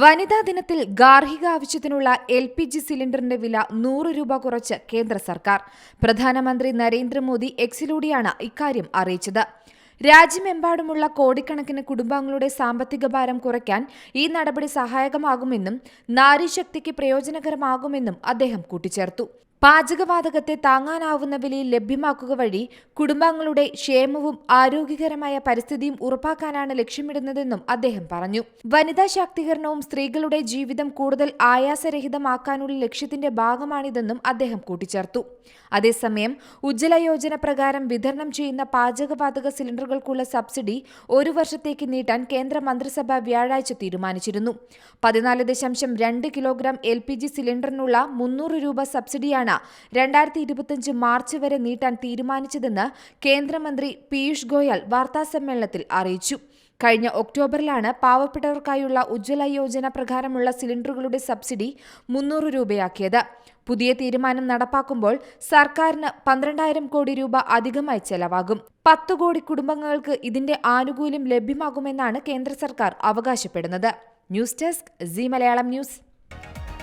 വനിതാ ദിനത്തിൽ ഗാർഹിക ആവശ്യത്തിനുള്ള എൽ പി ജി സിലിണ്ടറിന്റെ വില നൂറ് രൂപ കുറച്ച് കേന്ദ്ര സർക്കാർ. പ്രധാനമന്ത്രി നരേന്ദ്രമോദി എക്സിലൂടെയാണ് ഇക്കാര്യം അറിയിച്ചത്. രാജ്യമെമ്പാടുമുള്ള കോടിക്കണക്കിന് കുടുംബങ്ങളുടെ സാമ്പത്തിക ഭാരം കുറയ്ക്കാൻ ഈ നടപടി സഹായകമാകുമെന്നും നാരീശക്തിക്ക് പ്രയോജനകരമാകുമെന്നും അദ്ദേഹം കൂട്ടിച്ചേർത്തു. പാചകവാതകത്തെ താങ്ങാനാവുന്ന വിലയിൽ ലഭ്യമാക്കുക വഴി കുടുംബാംഗങ്ങളുടെ ക്ഷേമവും ആരോഗ്യകരമായ പരിസ്ഥിതിയും ഉറപ്പാക്കാനാണ് ലക്ഷ്യമിടുന്നതെന്നും അദ്ദേഹം പറഞ്ഞു. വനിതാ ശാക്തീകരണവും സ്ത്രീകളുടെ ജീവിതം കൂടുതൽ ആയാസരഹിതമാക്കാനുള്ള ലക്ഷ്യത്തിന്റെ ഭാഗമാണിതെന്നും അദ്ദേഹം കൂട്ടിച്ചേർത്തു. അതേസമയം ഉജ്ജ്വല യോജന പ്രകാരം വിതരണം ചെയ്യുന്ന പാചകവാതക സിലിണ്ടറുകൾക്കുള്ള സബ്സിഡി ഒരു വർഷത്തേക്ക് നീട്ടാൻ കേന്ദ്ര മന്ത്രിസഭ വ്യാഴാഴ്ച തീരുമാനിച്ചിരുന്നു. പതിനാല് ദശാംശം രണ്ട് കിലോഗ്രാം എൽ പി ജി സിലിണ്ടറിനുള്ള മുന്നൂറ് രൂപ സബ്സിഡിയാണ് രണ്ടായിരത്തി ഇരുപത്തിയഞ്ച് മാർച്ച് വരെ നീട്ടാൻ തീരുമാനിച്ചതെന്ന് കേന്ദ്രമന്ത്രി പീയൂഷ് ഗോയൽ വാർത്താസമ്മേളനത്തിൽ അറിയിച്ചു. കഴിഞ്ഞ ഒക്ടോബറിലാണ് പാവപ്പെട്ടവർക്കായുള്ള ഉജ്ജ്വല യോജന പ്രകാരമുള്ള സിലിണ്ടറുകളുടെ സബ്സിഡി മുന്നൂറ് രൂപയാക്കിയത്. പുതിയ തീരുമാനം നടപ്പാക്കുമ്പോൾ സർക്കാരിന് പന്ത്രണ്ടായിരം കോടി രൂപ അധികമായി ചെലവാകും. പത്ത് കോടി കുടുംബങ്ങൾക്ക് ഇതിന്റെ ആനുകൂല്യം ലഭ്യമാകുമെന്നാണ് കേന്ദ്ര സർക്കാർ അവകാശപ്പെടുന്നത്. News desk C Malayalam news.